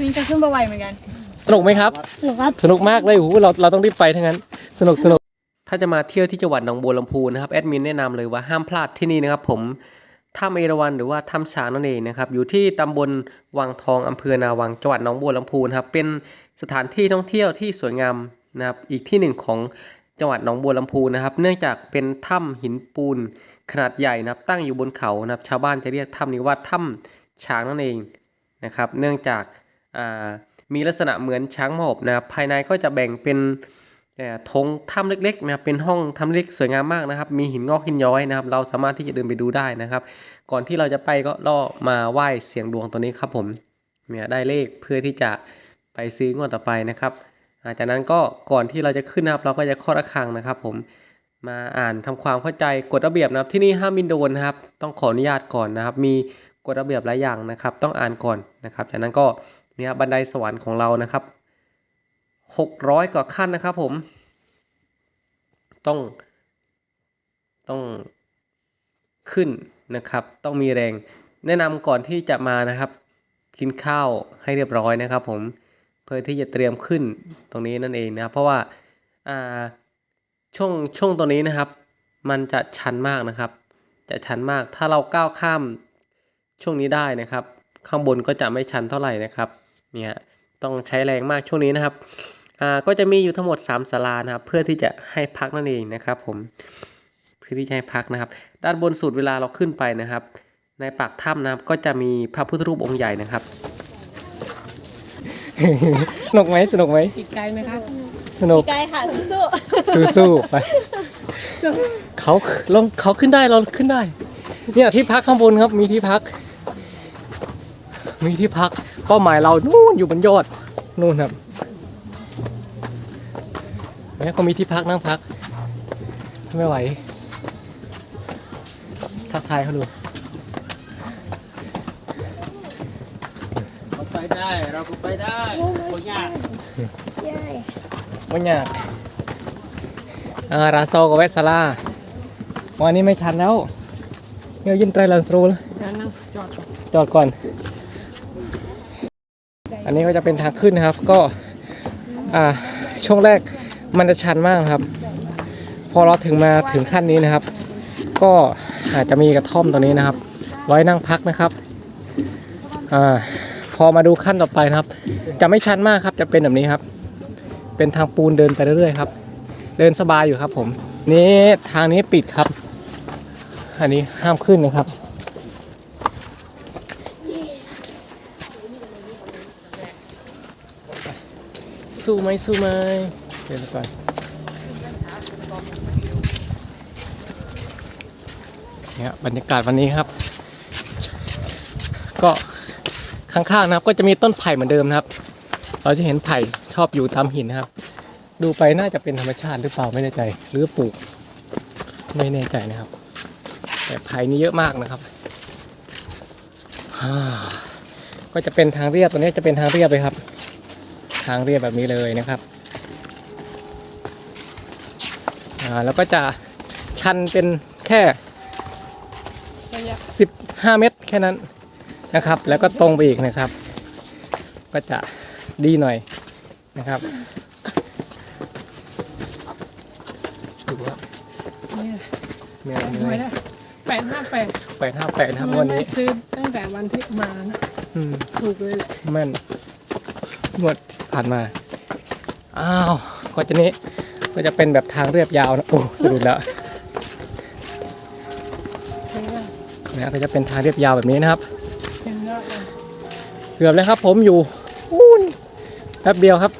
มินจะขึ้นไปไหวเหมือนกัน สนุกไหมครับหนูครับ สนุกมากเลยโอ้โหเราเราต้องรีบไปทั้งนั้น สนุกสนุก ถ้าจะมาเที่ยวที่จังหวัดหนองบัวลำพูนะครับ แอดมินแนะนำเลยว่าห้ามพลาดที่นี่นะครับ ผมถ้ำเอราวัณหรือว่าถ้ำช้างนั่นเองนะครับ อยู่ที่ตำบลวังทองอำเภอนาวังจังหวัดหนองบัวลำพูนะครับ เป็นสถานที่ท่องเที่ยวที่สวยงามนะครับ อีกที่หนึ่งของจังหวัดหนองบัวลำพูนะครับ เนื่องจากเป็นถ้ำหินปูนขนาดใหญ่นะครับ ตั้งอยู่บนเขานะครับ ชาวบ้านจะเรียกถ้ำนี้ว่าถ้ำช้างนั่นเองนะครับ เนื่องจากอ่า มีลักษณะเหมือนช้างหมอบนะครับภายในก็จะแบ่งเป็นเอ่อธงถ้ำเล็กๆนะครับเป็นห้องถ้ำเล็กสวยงามมากนะครับ มีหินงอกหินย้อยนะครับ เราสามารถที่จะเดินไปดูได้นะครับ ก่อนที่เราจะไปก็ล่อมาไหว้เสียงดวงตัวนี้ครับผมเนี่ยได้เลขเพื่อที่จะไปซื้องวดต่อไปนะครับจากนั้นก็ก่อนที่เราจะขึ้นนะครับ เราก็จะเคาะระฆังนะครับ ผมมาอ่านทำความเข้าใจกฎระเบียบนะครับ ที่นี่ห้ามบินโดนนะครับ ต้องขออนุญาตก่อนนะครับ มีกฎระเบียบหลายอย่างนะครับ ต้องอ่านก่อนนะครับ จากนั้นก็ เนี่ยบันไดสวรรค์ของเรานะครับหกร้อยกว่าขั้นนะครับผม ต้องต้องขึ้นนะครับ ต้องมีแรง แนะนำก่อนที่จะมานะครับ กินข้าวให้เรียบร้อยนะครับ ผมเพื่อที่จะเตรียมขึ้นตรงนี้นั่นเองนะครับ เพราะว่าอ่าช่วงช่วงตัวนี้นะครับ มันจะชันมากนะครับ จะชันมากถ้าเราก้าวข้ามช่วงนี้ได้นะครับ ข้างบนก็จะไม่ชันเท่าไหร่นะครับ เนี่ยต้องใช้แรงมากช่วงนี้นะครับอ่าก็จะมีอยู่ทั้งหมด 3ศาลานะครับ เพื่อที่จะให้พักนั่นเองนะครับผมเพื่อที่จะให้พักนะครับ ด้านบนสุดเวลาเราขึ้นไปนะครับ ในปากถ้ำนะครับ ก็จะมีพระพุทธรูปองค์ใหญ่นะครับสนุกไหมสนุกไหมอีกไกลไหมคะสนุกไกลค่ะสู้สู้ๆไปเขาลงเขาขึ้นได้เราขึ้นได้ เนี่ยที่พักข้างบนครับมีที่พัก มีที่พักเป้าหมายเรานู่นอยู่บนยอดนู่นครับแม้เขามีที่พักนั่งพัก ไม่ไหว ทักทายเขาดูเราไปได้เราก็ไปได้คนยากใช่ไม่ยากอ่าราโซกับเวสซาร่าวันนี้ไม่ชันแล้วเนี่ยยินไตรลังสรูแล้วเดี๋ยวนั่งจอดจอดก่อน อันนี้ก็จะเป็นทางขึ้นนะครับ ก็ช่วงแรกมันจะชันมากนะครับ พอเราถึงมาถึงขั้นนี้นะครับ ก็อาจจะมีกระท่อมตัวนี้นะครับ ไว้นั่งพักนะครับอพอมาดูขั้นต่อไปนะครับ จะไม่ชันมากครับ จะเป็นแบบนี้ครับ เป็นทางปูนเดินไปเรื่อยๆครับ เดินสบายอยู่ครับผม นี่ทางนี้ปิดครับ อันนี้ห้ามขึ้นนะครับ สู้ไหมสู้ไหมเดี๋ยวก่อนเนี่ยบรรยากาศวันนี้ครับ ก็ข้างๆนะครับ ก็จะมีต้นไผ่เหมือนเดิมนะครับ เราจะเห็นไผ่ชอบอยู่ตามหินนะครับ ดูไปน่าจะเป็นธรรมชาติหรือเปล่าไม่แน่ใจ หรือปลูก ไม่แน่ใจนะครับ แต่ไผ่นี่เยอะมากนะครับก็จะเป็นทางเรียบตัวนี้จะเป็นทางเรียบเลยครับ ทางเรียบแบบนี้เลยนะครับอ่าแล้วก็จะชันเป็นแค่ 15 เมตรแค่นั้นนะครับ แล้วก็ตรงไปอีกนะครับ ก็จะดีหน่อยนะครับดูครับมีอะไรมีอะไรแปดห้าแปดแปดห้าแปดนะครับวันนี้ซื้อตั้งแต่วันที่มานะอืมถูกเลยแหละแม่นงวด ผ่านมา อ้าวก็จะนี้ก็จะเป็นแบบทางเรียบยาวนะโอ้สะดุดแล้วเห็นว่านะก็จะเป็นทางเรียบยาวแบบนี้นะครับเห็นว่าเกือบแล้วครับผมอยู่อู้นแป๊บเดียวครับ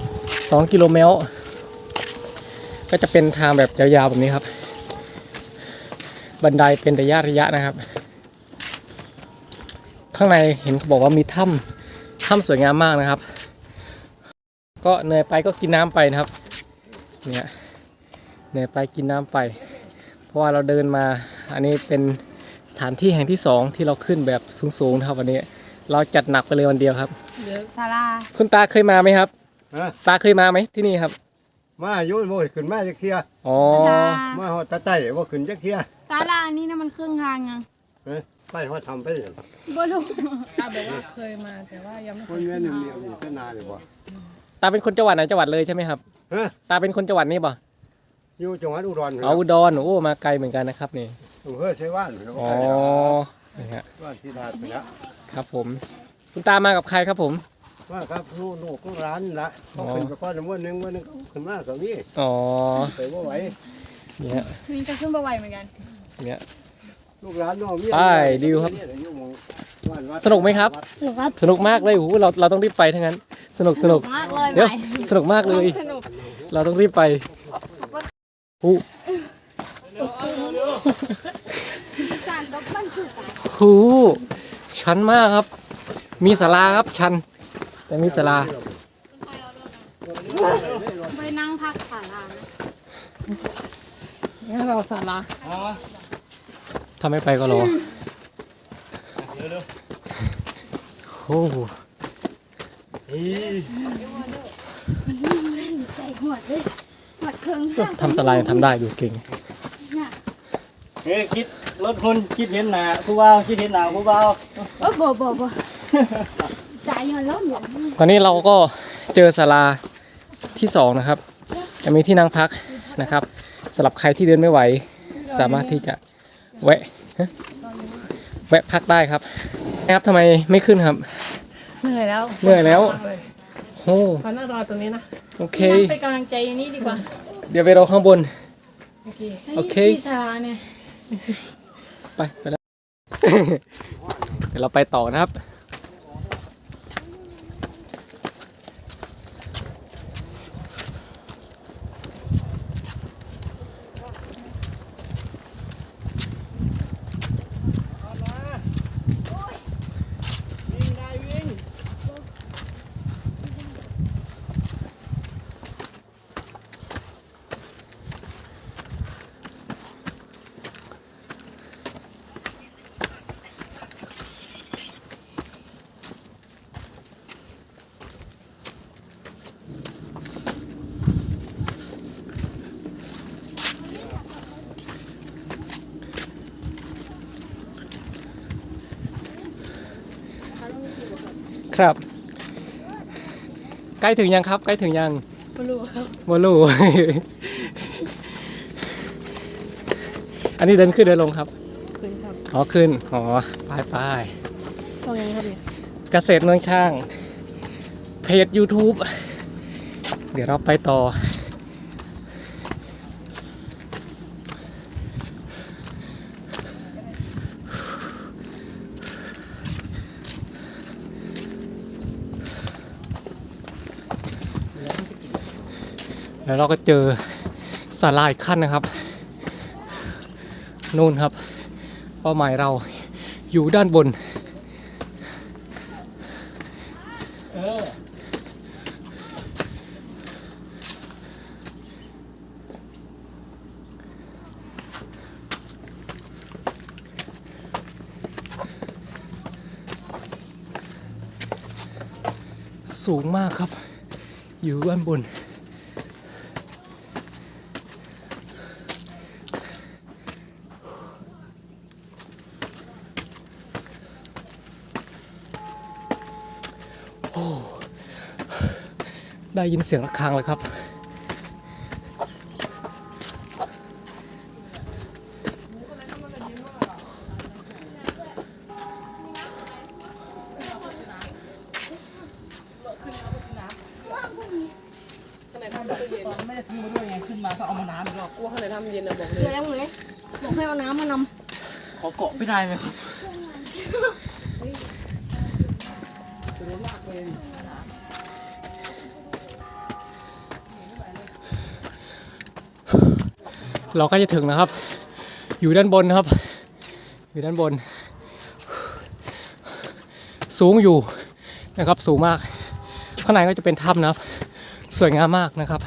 2 กิโลเมตรก็จะเป็นทางแบบยาวๆแบบนี้ครับ บันไดเป็นระยะระยะนะครับ ข้างในเห็นเขาบอกว่ามีถ้ำถ้ำสวยงามมากนะครับ ก็เหนื่อยไปก็กินน้ำไปนะครับ เนี่ยเหนื่อยไปกินน้ำไป เพราะว่าเราเดินมา อันนี้เป็นสถานที่แห่งที่สองที่เราขึ้นแบบสูงๆนะครับวันนี้ เราจัดหนักไปเลยวันเดียวครับเดี๋ยวทาราคุณตาเคยมาไหมครับฮะตาเคยมาไหมที่นี่ครับ มาอยู่บ่ขึ้นมาจักเที่ยอ๋อทารามาฮอดตาไต้บ่ขึ้นจักเที่ยทาราอันนี้นะมันครึ่งทางยังเฮ้ยไปเขาทำไปเลยบ่รู้ตาบอกว่าเคยมาแต่ว่ายังไม่เคคนยเมียหนึ่งเดียวนี่ก็นานเลยบ่ ตาเป็นคนจังหวัดไหนจังหวัดเลยใช่ไหมครับเฮ้ยตาเป็นคนจังหวัดนี้ป่ะอยู่จังหวัดอุดรเอาอุดรโอ้มาไกลเหมือนกันนะครับนี่อำเภอไชว่านเนาะอ๋อนี่ฮะว่านที่ดาดไปแล้วครับผม คุณตามากับใครครับผม ว่าครับลูกลูกของร้านละเขาอ๋อขึ้นไปก้อนวันหนึ่งวันหนึงเขาขึ้นมาก็มีอ๋อไปว่าไหวนี่ฮะ มีจะขึ้นบ่ไหวเหมือนกันเนี่ย ลูกร้านน้องเมียไปดิวครับเนี่ยอยู่หมู่บ้านวัดสนุกไหมครับสนุกครับสนุกมากเลยโอ้โหเราเราต้องรีบไปทั้งนั้น สนุกสนุกมากเลยเดี๋ยวไปสนุกมากเลย สนุกเราต้องรีบไปหูสารตบมันคือสารหูชันมากครับ มีศาลาครับชัน แต่มีศาลาไปนั่งพักขาลานะงั้นเราสาระ ถ้าไม่ไปก็รอโอ้โหใจหัวเลยหัวเครื่องห้ามทำศาลายังทำได้ดูเก่งเฮ้ยคิดรถคนคิดเห็นหนาผู้บ่าวคิดเห็นหนาผู้บ่าวโอ้บ่บ่บ่ใจหัวร้อนหมดตอนนี้เราก็เจอศาลาที่สองนะครับ จะมีที่นั่งพักนะครับสำหรับใครที่เดินไม่ไหว สามารถที่จะ แวะฮะแวะพักได้ครับนะครับทำไมไม่ขึ้นครับ เหนื่อยแล้วเหนื่อยแล้วโอ้มานั่งรอตรงนี้นะโอเคนั่งเป็นกำลังใจอย่างนี้ดีกว่า เดี๋ยวไปรอข้างบนโอเคโอเคให้สีสาราเนี่ยไปไปแล้วเดี๋ยวเราไปต่อนะครับ ครับ ใกล้ถึงยังครับ ใกล้ถึงยังไม่รู้ครับวอลูอันนี้เดินขึ้นเดินลงครับ ขึ้นครับอ๋อขึ้นอ๋อไปไปตรงนี้ครับเนี่ยเกษตรเมืองช่าง เพจ YouTube เดี๋ยวเราไปต่อ แล้วเราก็เจอศาลาอีกขั้นนะครับ นู่นครับเป้าหมายเราอยู่ด้านบนสูงมากครับ อยู่ด้านบน ได้ยินเสียงระฆังเลยครับ ไม่ได้ซื้อมาด้วยไงขึ้นมาก็เอามาน้ำอีกรอบกลัวข้างในทำเย็นนะบอกเลยเกลือยยังไงบอกให้เอาน้ำมานำ ขอเกาะไม่ได้ไหมครับ เราก็จะถึงนะครับ อยู่ด้านบนนะครับ อยู่ด้านบน สูงอยู่นะครับ สูงมาก ข้างในก็จะเป็นถ้ำนะครับ สวยงามมากนะครับ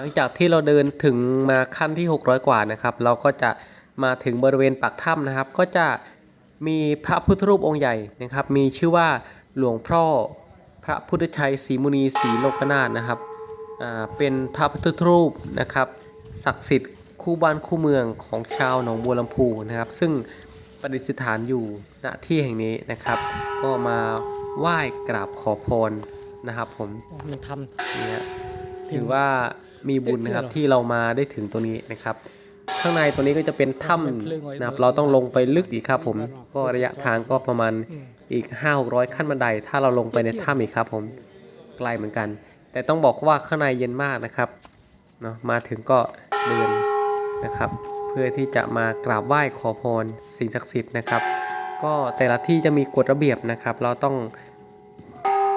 หลังจากที่เราเดินถึงมาขั้นที่ 600 กว่านะครับ เราก็จะมาถึงบริเวณปากถ้ำนะครับ ก็จะมีพระพุทธรูปองค์ใหญ่นะครับ มีชื่อว่าหลวงพ่อพระพุทธชัยศรีมุนีศรีโลกนาถนะครับอ่าเป็นพระพุทธรูปนะครับ ศักดิ์สิทธิ์คู่บ้านคู่เมืองของชาวหนองบัวลำพูนะครับ ซึ่งประดิษฐานอยู่ณที่แห่งนี้นะครับ ก็มาไหว้กราบขอพรนะครับผมมันทเนี่ยถือว่า มีบุญนะครับที่เรามาได้ถึงตัวนี้นะครับ ข้างในตัวนี้ก็จะเป็นถ้ำนะครับเราต้องลงไปลึกอีกครับผมก็ระยะทางก็ประมาณอีก 5 6 0 0 ขั้นบันได ถ้าเราลงไปในถ้ำอีกครับผมไกลเหมือนกัน แต่ต้องบอกว่าข้างในเย็นมากนะครับเนาะมาถึงก็เดินนะครับ เพื่อที่จะมากราบไหว้ขอพรสิ่งศักดิ์สิทธิ์นะครับ ก็แต่ละที่จะมีกฎระเบียบนะครับ เราต้อง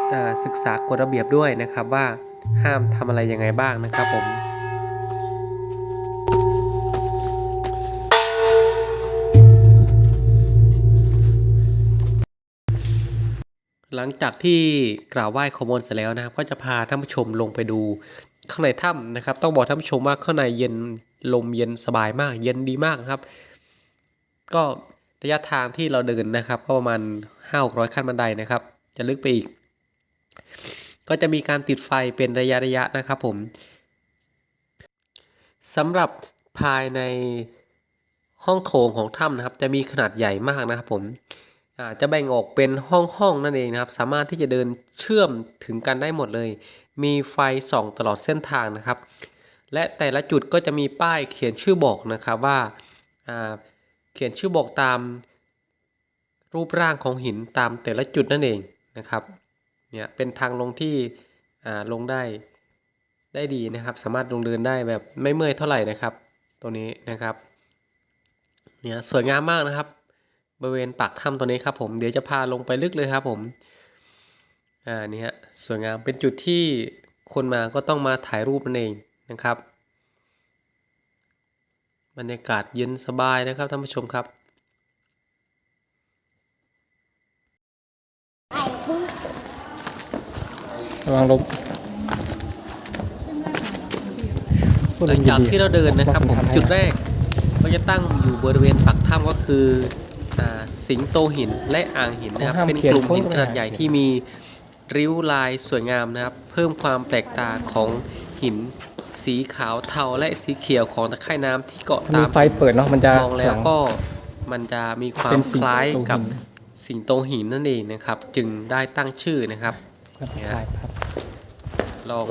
เอ่อศึกษากฎระเบียบด้วยนะครับว่า ห้ามทำอะไรยังไงบ้างนะครับผมหลังจากที่กล่าวไหว้ขอมนเสร็จแล้วนะครับ ก็จะพาท่านผู้ชมลงไปดูข้างในถ้ำนะครับ ต้องบอกท่านผู้ชมว่าข้างในเย็นลมเย็นสบายมาก เย็นดีมากครับ ก็ระยะทางที่เราเดินนะครับ ก็ประมาณ5 6 0 0ขั้นบันไดนะครับ จะลึกไปอีก ก็จะมีการติดไฟเป็นระยะระยะนะครับผมสำหรับภายในห้องโถงของถ้ำนะครับ จะมีขนาดใหญ่มากนะครับผมอ่าจะแบ่งออกเป็นห้องห้องๆนั่นเองนะครับ สามารถที่จะเดินเชื่อมถึงกันได้หมดเลย มีไฟส่องตลอดเส้นทางนะครับ และแต่ละจุดก็จะมีป้ายเขียนชื่อบอกนะครับว่าอ่าเขียนชื่อบอกตามรูปร่างของหินตามแต่ละจุดนั่นเองนะครับ เนี่ยเป็นทางลงที่อ่าลงได้ได้ดีนะครับ สามารถลงเดินได้แบบไม่เมื่อยเท่าไหร่นะครับตัวนี้นะครับเนี่ยสวยงามมากนะครับ บริเวณปากถ้ำตัวนี้ครับผมเดี๋ยวจะพาลงไปลึกเลยครับผมอ่านี่ฮะสวยงามเป็นจุดที่คนมาก็ต้องมาถ่ายรูปนั่นเองนะครับ บรรยากาศเย็นสบายนะครับท่านผู้ชมครับ ระวังลมหลังจากที่เราเดินนะครับผมจุดแรกก็จะตั้งอยู่บริเวณปากถ้ำก็คืออ่าสิงโตหินและอ่างหินนะครับ เป็นกลุ่มหินขนาดใหญ่ที่มีริ้วลายสวยงามนะครับ เพิ่มความแปลกตาของหินสีขาวเทาและสีเขียวของตะไคร่น้ำที่เกาะถ้ามีตามไฟเปิดเนาะมันจะมองแล้วก็มันจะมีความเป็นสิคงโตล้ายกับหินสิงโตหินนั่นเองนะครับ จึงได้ตั้งชื่อนะครับ ครับเนี่ยถ่ายภาพลอง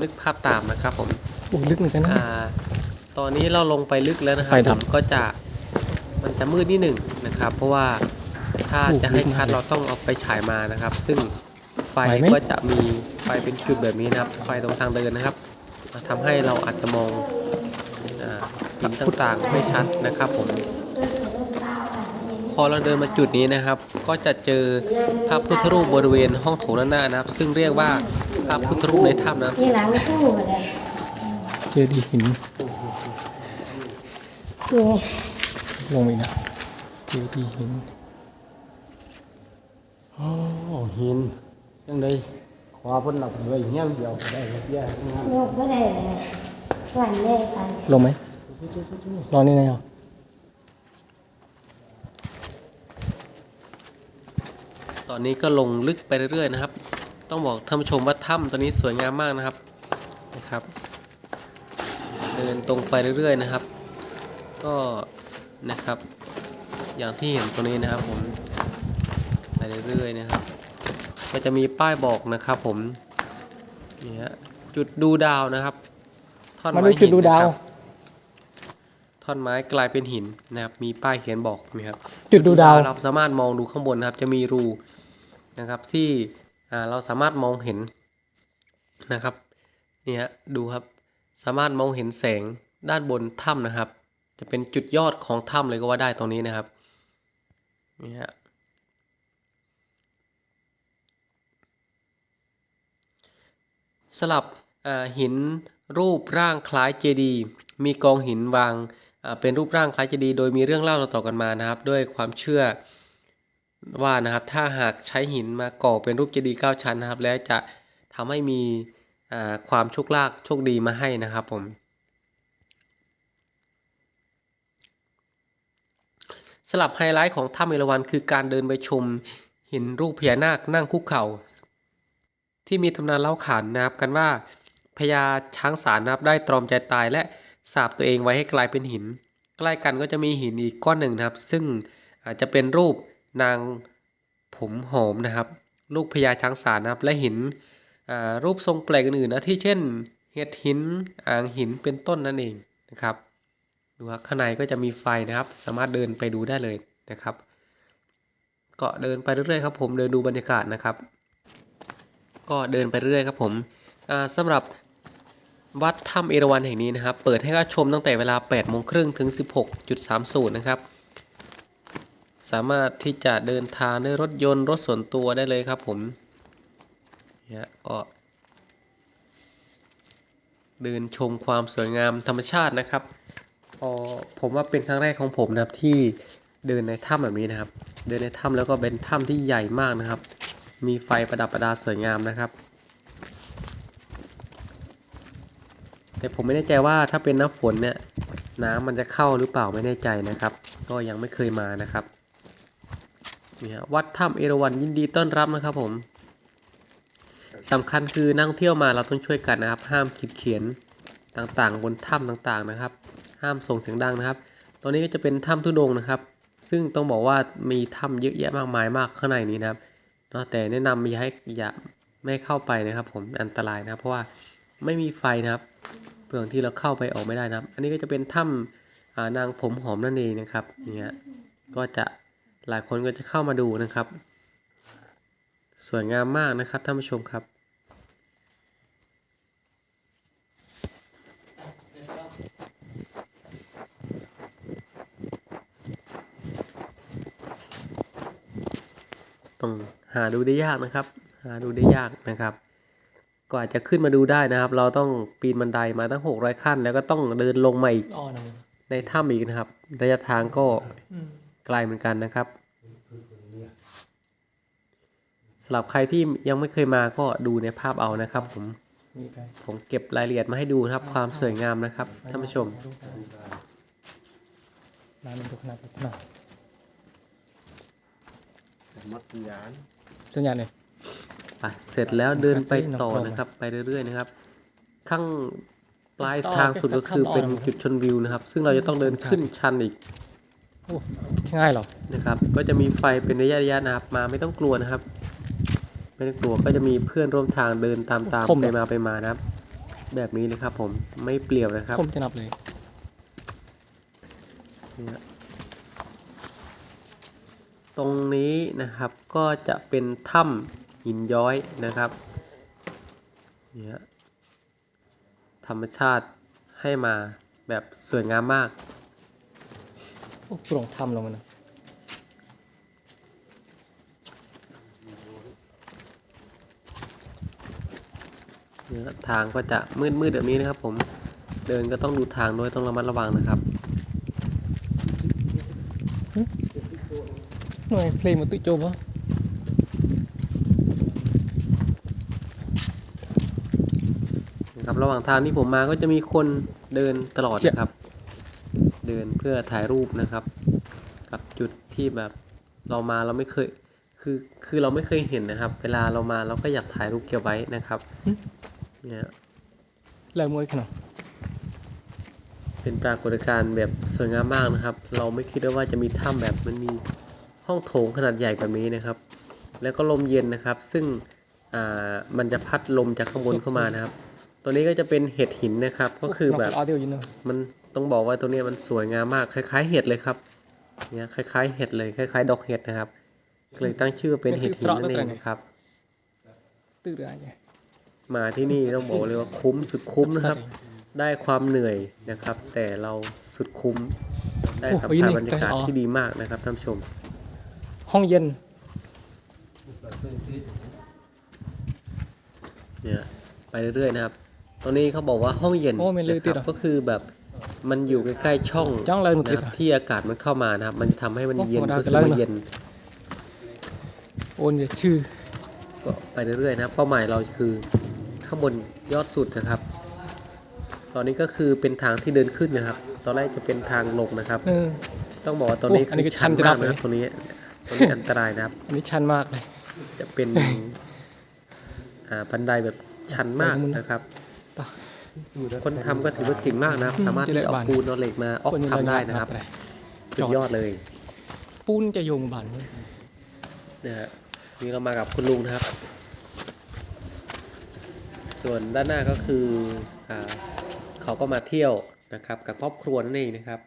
นึกภาพตามนะครับผมโอ้ลึกเหมือนกันนะ อ่าตอนนี้เราลงไปลึกแล้วนะครัไฟดับผมก็จะมันจะมืดนิดหนึ่งนะครับ เพราะว่าถ้าโอ้จะให้ลึกชัดมากเลยเราต้องเอาไปฉายมานะครับ ซึ่งไฟไหวไหม ก็จะมีไฟเป็นจุดแบบนี้นะครับ ไฟตรงทางเดินนะครับทำให้เราอาจจะมองอ่าหินต่างๆไม่ชัดนะครับผม พอเราเดินมาจุดนี้นะครับ ก็จะเจอพระพุทธรูปบริเวณห้องโถงด้านหน้านะครับ ซึ่งเรียกว่าพระพุทธรูปในถ้ำนะครับนี่หลังตู้เลยเจดีย์หินนี่ลงอีกนะเจดีย์หินโอ้หินยังไดขวาเพิ่นหลับเลยเงี้ยเดียวก็ได้แย่งามยกไม่ได้เลยวันแรกกันลงไหมรอนี่นะเหรอ อนนี้ก็ลงลึกไปเรื่อยๆนะครับ ต้องบอกท่านผู้ชมว่าถ้ำตัวนี้สวยงามมากนะครับนะครับ เดินตรงไปเรื่อยๆนะครับ ก็นะครับ อย่างที่เห็นตัวนี้นะครับผมไปเรื่อยๆนะครับ ก็จะมีป้ายบอกนะครับ ผมนี่ฮะจุดดูดาวนะครับท่อนมาไม้ดูจุดดูดาวหินนะครับท่อนไม้กลายเป็นหินนะครับ มีป้ายเขียนบอกนะครับ จุดดูดาวเราสามารถมองดูข้างบนนะครับ จะมีรู นะครับที่เราสามารถมองเห็นนะครับนี่ฮะดูครับสามารถมองเห็นแสงด้านบนถ้ำนะครับ จะเป็นจุดยอดของถ้ำเลยก็ว่าได้ตรงนี้นะครับนี่ฮะสลับหินรูปร่างคล้ายเจดีย์มีกองหินวางเป็นรูปร่างคล้ายเจดีย์โดยมีเรื่องเล่าต่อๆกันมานะครับ ด้วยความเชื่อ ว่านะครับ ถ้าหากใช้หินมาก่อเป็นรูปเจดีย์เก้าชั้นนะครับ แล้วจะทำให้มีความโชคลาภโชคดีมาให้นะครับผมสลับไฮไลท์ของถ้ำเอราวัณคือการเดินไปชมห็นรูปพญานาคนั่งคุกเข่า ที่มีตำนานเล่าขานนะครับกันว่าพญาช้างสารนะครับได้ตรอมใจตายและสาบตัวเองไว้ให้กลายเป็นหิน ใกล้กันก็จะมีหินอีกก้อนหนึ่งนะครับ ซึ่งอาจจะเป็นรูป นางผมหอมนะครับ ลูกพญาช้างสารนะครับ และหินอ่ารูปทรงแปลกอื่นนะที่เช่นเห็ดหินอ่างหินเป็นต้นนั่นเองนะครับดูครับข้างในก็จะมีไฟนะครับ สามารถเดินไปดูได้เลยนะครับ ก็เดินไปเรื่อยๆครับผมเดินดูบรรยากาศนะครับ ก็เดินไปเรื่อยๆครับผมอ่าสำหรับวัดถ้ำเอราวัณแห่งนี้นะครับ เปิดให้เข้าชมตั้งแต่เวลา8โมงครึ่งถึง 16.30นะครับ สามารถที่จะเดินทางด้วยรถยนต์รถส่วนตัวได้เลยครับผมเนี่ยก็เดินชมความสวยงามธรรมชาตินะครับพอผมว่าเป็นครั้งแรกของผมนะครับที่เดินในถ้ำแบบนี้นะครับ เดินในถ้ำแล้วก็เป็นถ้ำที่ใหญ่มากนะครับ มีไฟประดับประดาสวยงามนะครับ แต่ผมไม่แน่ใจว่าถ้าเป็นน้ำฝนเนี่ยน้ำมันจะเข้าหรือเปล่าไม่แน่ใจนะครับ ก็ยังไม่เคยมานะครับ นี่ฮะวัดถ้ำเอราวัณยินดีต้อนรับนะครับผมสำคัญคือนั่งเที่ยวมาเราต้องช่วยกันนะครับ ห้ามขีดเขียนต่างๆ บนถ้ำต่างๆนะครับ ห้ามส่งเสียงดังนะครับตัวนี้ก็จะเป็นถ้ำทุดงนะครับ ซึ่งต้องบอกว่ามีถ้ำเยอะแยะมากมายมากข้างในนี้นะครับแต่แนะนำอย่าให้อย่าไม่เข้าไปนะครับ ผมอันตรายนะครับ เพราะว่าไม่มีไฟนะครับเพื่อที่เราเข้าไปออกไม่ได้นะครับ อันนี้ก็จะเป็นถ้ำนางผมหอมนั่นเองนะครับเนี่ยก็จะ หลายคนก็จะเข้ามาดูนะครับ สวยงามมากนะครับท่านผู้ชมครับต้องหาดูได้ยากนะครับ หาดูได้ยากนะครับกว่าจะขึ้นมาดูได้นะครับ เราต้องปีนบันไดมาตั้ง600ขั้น แล้วก็ต้องเดินลงมาอีกอ้อนะในถ้ำอีกนะครับ ระยะทางก็ ไกลเหมือนกันนะครับสำหรับใครที่ยังไม่เคยมาก็ดูในภาพเอานะครับ ผมมีไปผมเก็บรายละเอียดมาให้ดูนะครับ ความสวยงามนะครับท่านผู้ชมน้ำมันทุกขนาดทุกขนาดมัดสัญญาณสัญญาณเลยไปเสร็จแล้วเดินไปต่อนะครับ ไปเรื่อยๆนะครับ ข้างปลายทางสุดก็คือเป็นจุดชมวิวนะครับ ซึ่งเราจะต้องเดินขึ้นชันอีก โอ้ง่ายเหรอนะครับ ก็จะมีไฟเป็นระยะๆนะครับมาไม่ต้องกลัวนะครับ ไม่ต้องกลัวก็จะมีเพื่อนร่วมทางเดินตามๆไปมาไปมานะครับ แบบนี้เลยครับ ผมไม่เปลี่ยวนะครับผมจะนับเลยเนี่ยตรงนี้นะครับก็จะเป็นถ้ำหินย้อยนะครับเนี่ยธรรมชาติให้มาแบบสวยงามมาก โอ้โปร่งทำลงมานะเนี่ยทางก็จะมืดๆแบบนี้นะครับ ผมเดินก็ต้องดูทางด้วยต้องระมัดระวังนะครับหน่วยเพลงมันตุ้ยโจมวะนะครับระหว่างทางที่ผมมาก็จะมีคนเดินตลอดนะครับเดินเพื่อถ่ายรูปนะครับ กับจุดที่แบบเรามาเราไม่เคยคือคือเราไม่เคยเห็นนะครับ เวลาเรามาเราก็อยากถ่ายรูปเก็บไว้นะครับเนี่ยแรงมวยขนาดเป็นปรากฏการณ์แบบสวยงามมากนะครับ เราไม่คิดว่าจะมีถ้ำแบบมันมีห้องโถงขนาดใหญ่แบบนี้นะครับ แล้วก็ลมเย็นนะครับ ซึ่งอ่ามันจะพัดลมจากข้างบนเข้ามานะครับ ตัวนี้ก็จะเป็นเห็ดหินนะครับ ก็คือแบบออเดียวยินเนอะมันต้องบอกว่าตัวเนี้ยมันสวยงามมาก คล้าย ๆ เห็ดเลยครับ เนี่ยคล้าย ๆ เห็ดเลยคล้าย ๆ ดอกเห็ดนะครับก็เลยตั้งชื่อว่าเป็นเห็ดหินนั่นเองนะครับตื้อเรือไงมาที่นี่ต้องบอกเลยว่าคุ้มสุดคุ้มนะครับ ได้ความเหนื่อยนะครับ แต่เราสุดคุ้มได้สัมผัสบรรยากาศที่ดีมากนะครับท่านผู้ชม ห้องเย็นเนี่ยไปเรื่อยๆนะครับ ตรงนี้เขาบอกว่าห้องเย็นโอ้ไม่ลืมนะคติรัดบอะก็คือแบบมันอยู่ใกล้ๆช่อง จ้องเลยหนูติด นะครับอะที่อากาศมันเข้ามานะครับ มันจะทำให้มันโอ้เย็นธรรมดารู้สึกจะไล่ว่ามาเย็นโอนเดี๋ยวชื่อ ก็ไปเรื่อยๆนะครับ เป้าหมายเราคือเข้าางบนยอดสุดนะครับ ตอนนี้ก็คือเป็นทางที่เดินขึ้นนะครับ ตอนแรกจะเป็นทางลงนะครับ เออ ต้องบอกว่าตอนนี้โอ้อันนี้ก็คือชันชันจะมาดักบเลย นะครับตรงนี้ตรงนี้อันตรายนะครับ อันนี้ชันมากเลย จะเป็น อ่าบันไดแบบชันมากนะครับ คนทำก็ถือว่าเก่งมากนะครับ สามารถที่จะเอาปูนเอาเหล็กมาออกทำได้นะครับ สุดยอดเลย ปูนจะโยงบานเลยนะฮะนี่เรามากับคุณลุงนะครับ ส่วนด้านหน้าก็คืออาเขาก็มาเที่ยวนะครับ กับครอบครัวนั่นเองนะครับ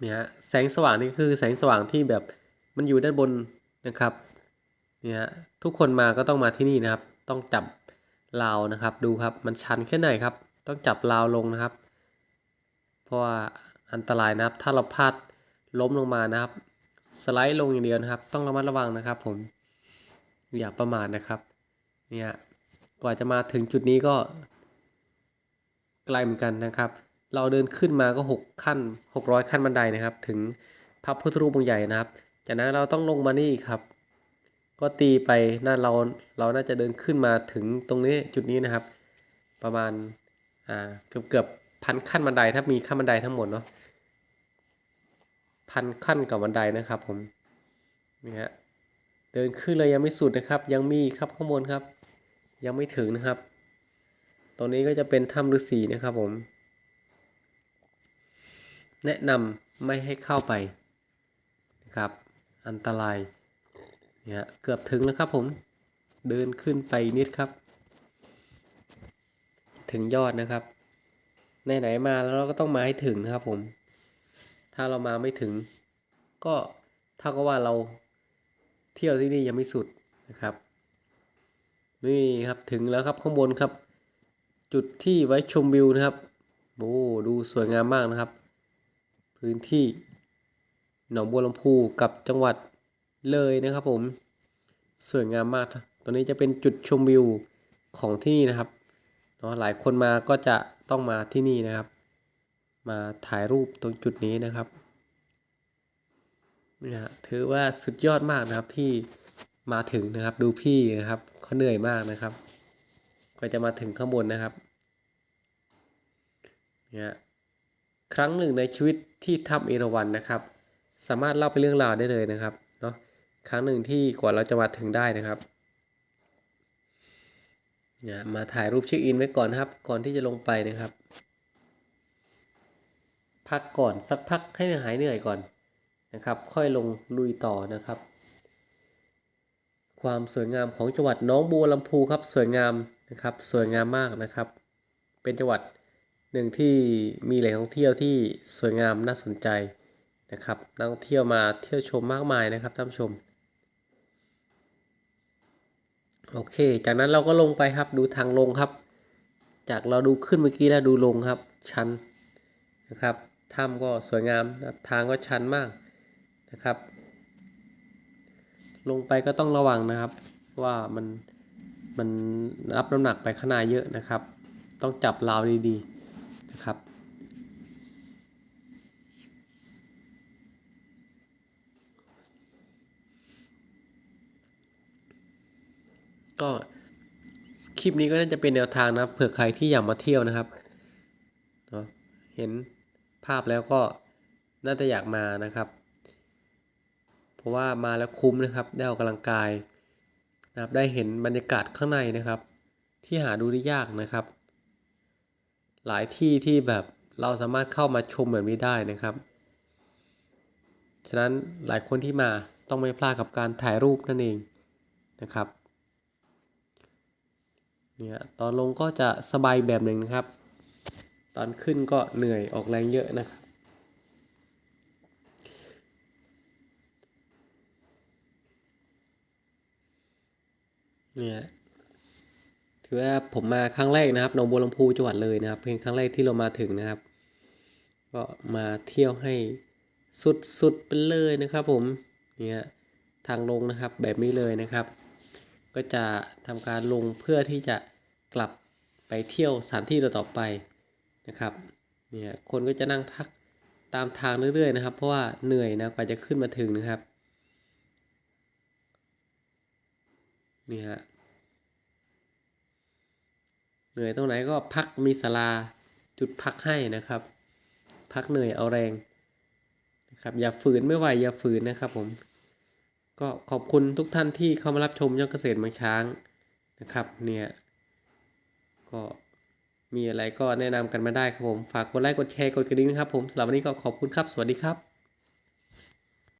เนี่ยฮะแสงสว่างนี่คือแสงสว่างที่แบบมันอยู่ด้านบนนะครับเนี่ยฮะทุกคนมาก็ต้องมาที่นี่นะครับ ต้องจับ ราวนะครับ ดูครับมันชันแค่ไหนครับ ต้องจับราวลงนะครับ เพราะว่าอันตรายนะครับ ถ้าเราพลาดล้มลงมานะครับ สไลด์ลงอย่างเดียวนะครับ ต้องระมัดระวังนะครับ ผมอย่าประมาทนะครับเนี่ยกว่าจะมาถึงจุดนี้ก็ไกลเหมือนกันนะครับ เราเดินขึ้นมาก็ 6 ขั้น 600 ขั้นบันไดนะครับ ถึงพระพุทธรูปองค์ใหญ่นะครับ จากนั้นเราต้องลงมานี่ครับ ก็ตีไปน่าเราเราน่าจะเดินขึ้นมาถึงตรงนี้จุดนี้นะครับ ประมาณอ่าเกือบเกือบพันขั้นบันไดถ้ามีขั้นบันไดทั้งหมดเนาะพันขั้นกับบันไดนะครับผมนี่ฮะเดินขึ้นเลยยังไม่สุดนะครับ ยังมีครับข้างบนครับ ยังไม่ถึงนะครับ ตรงนี้ก็จะเป็นถ้ำฤาษีนะครับผม แนะนำไม่ให้เข้าไปนะครับ อันตราย เนี่ยเกือบถึงแล้วครับผมเดินขึ้นไปนิดครับ ถึงยอดนะครับไหนๆมาแล้วเราก็ต้องมาให้ถึงนะครับผม ถ้าเรามาไม่ถึง ก็เท่ากับว่าเราเที่ยวที่นี่ยังไม่สุดนะครับ นี่ครับถึงแล้วครับข้างบนครับ จุดที่ไว้ชมวิวนะครับโอ้ดูสวยงามมากนะครับ พื้นที่หนองบัวลำพูกับจังหวัด เลยนะครับผม สวยงามมากตรงนี้จะเป็นจุดชมวิวของที่นี่นะครับเนาะหลายคนมาก็จะต้องมาที่นี่นะครับ มาถ่ายรูปตรงจุดนี้นะครับนี่ยถือว่าสุดยอดมากนะครับที่มาถึงนะครับดูพี่นะครับเขาเหนื่อยมากนะครับ ก็จะมาถึงข้างบนนะครับเนี่ยครั้งหนึ่งในชีวิตที่ถ้ำเอราวัณนะครับ สามารถเล่าเป็นเรื่องราวได้เลยนะครับ ครั้งหนึ่งที่กว่าเราจะมาถึงได้นะครับนี่มาถ่ายรูปเช็คอินไว้ก่อนครับ ก่อนที่จะลงไปนะครับ พักก่อนสักพักให้หายเหนื่อยก่อนนะครับ ค่อยลงลุยต่อนะครับ ความสวยงามของจังหวัดน้องบัวลำพูครับ สวยงามนะครับ สวยงามมากนะครับ เป็นจังหวัดหนึ่งที่มีแหล่งท่องเที่ยวที่สวยงามน่าสนใจนะครับนักท่องเที่ยวมาเที่ยวชมมากมายนะครับท่านผู้ชม โอเค จากนั้นเราก็ลงไปครับดูทางลงครับ จากเราดูขึ้นเมื่อกี้แล้วดูลงครับ ชันนะครับถ้ำก็สวยงามนะทางก็ชันมากนะครับ ลงไปก็ต้องระวังนะครับ ว่ามันมันรับน้ำหนักไปข้างหน้าเยอะนะครับ ต้องจับราวดีๆนะครับ ก็คลิปนี้ก็น่าจะเป็นแนวทางนะครับเผื่อใครที่อยากมาเที่ยวนะครับเนาะเห็นภาพแล้วก็น่าจะอยากมานะครับ เพราะว่ามาแล้วคุ้มนะครับ ได้ออกกำลังกายนะครับได้เห็นบรรยากาศข้างในนะครับ ที่หาดูได้ยากนะครับ หลายที่ที่แบบเราสามารถเข้ามาชมแบบนี้ได้นะครับ ฉะนั้นหลายคนที่มาต้องไม่พลาดกับการถ่ายรูปนั่นเองนะครับ เนี่ยตอนลงก็จะสบายแบบหนึ่งนะครับ ตอนขึ้นก็เหนื่อยออกแรงเยอะนะครับเนี่ยถือว่าผมมาครั้งแรกนะครับหนองบัวลำพูจังหวัดเลยนะครับ เป็นครั้งแรกที่เรามาถึงนะครับ ก็มาเที่ยวให้สุดๆไปเลยนะครับ ผมเนี่ยทางลงนะครับแบบนี้เลยนะครับ ก็จะทำการลงเพื่อที่จะกลับไปเที่ยวสถานที่ต่อไปนะครับเนี่ยคนก็จะนั่งพักตามทางเรื่อยๆนะครับ เพราะว่าเหนื่อยนะกว่าจะขึ้นมาถึงนะครับนี่ฮะเหนื่อยตรงไหนก็พักมีศาลาจุดพักให้นะครับ พักเหนื่อยเอาแรงนะครับอย่าฝืนไม่ไหวอย่าฝืนนะครับผม ก็ขอบคุณทุกท่านที่เข้ามารับชมยอดเกษตรเมืองช้างนะครับ เนี่ย ก็มีอะไรก็แนะนำกันมาได้ครับผม ฝากกดไลค์กดแชร์กดกระดิ่งนะครับผมสำหรับวันนี้ก็ขอบคุณครับ สวัสดีครับ